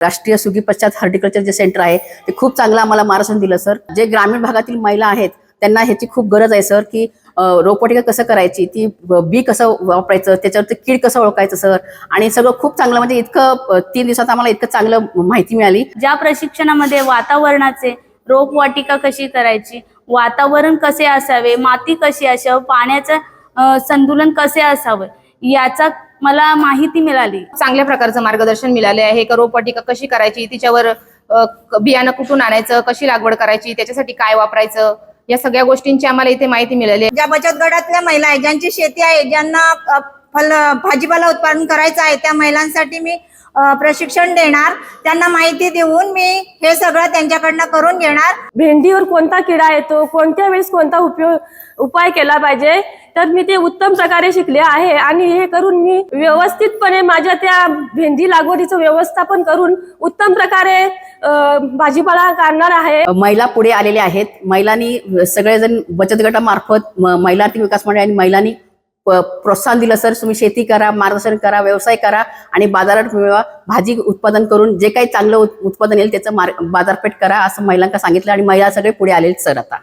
राष्ट्रीय सुगी पश्चात हॉर्टिकल्चर जे सेंटर आहे ते खूप चांगलं आम्हाला मार्गदर्शन दिलं सर. जे ग्रामीण भागातील महिला आहेत त्यांना ह्याची खूप गरज आहे सर की रोपवाटिका कसं करायची ती बी कसं वापरायचं त्याच्यावरती कीड कसं ओळखायचं सर? आणि सगळं खूप चांगलं म्हणजे इतकं तीन दिवसात आम्हाला इतकं चांगलं माहिती मिळाली. ज्या प्रशिक्षणामध्ये वातावरणाचे रोपवाटिका कशी करायची वातावरण कसे असावे माती कशी असावं पाण्याचं संतुलन कसे असावं याचा मला माहिती मिळाली. चांगल्या प्रकारचं मार्गदर्शन मिळाले आहे. का रोपवाटिका कशी करायची? तिच्यावर बियाणं कुठून आणायचं? कशी लागवड करायची? त्याच्यासाठी काय वापरायचं? या सगळ्या गोष्टींची आम्हाला इथे माहिती मिळाली आहे. ज्या बचत गटातल्या महिला आहेत ज्यांची शेती आहे ज्यांना फल भाजीपाला उत्पादन करायचं आहे त्या महिलांसाठी मी प्रशिक्षण देणार. त्यांना माहिती देऊन मी हे सगळं त्यांच्याकडनं करून घेणार. भेंडीवर कोणता किडा येतो? कोणत्या वेळेस कोणता उपयोग उपाय केला पाहिजे? तर मी ते उत्तम प्रकारे शिकले आहे आणि हे करून मी व्यवस्थितपणे माझ्या त्या भेंडी लागवडीचं व्यवस्थापन करून उत्तम प्रकारे भाजीपाला करणार आहे. महिला पुढे आलेल्या आहेत. महिलांनी सगळेजण बचत गटामार्फत महिला आर्थिक विकास मंडळ आणि महिलांनी प्रोत्साहन दिलं सर तुम्ही शेती करा मार्गदर्शन करा व्यवसाय करा आणि बाजारात मिळवा भाजी उत्पादन करून जे काही चांगलं उत्पादन येईल त्याचं मार्ग बाजारपेठ करा असं महिलांना सांगितलं आणि महिला सगळे पुढे आलेले सर आता.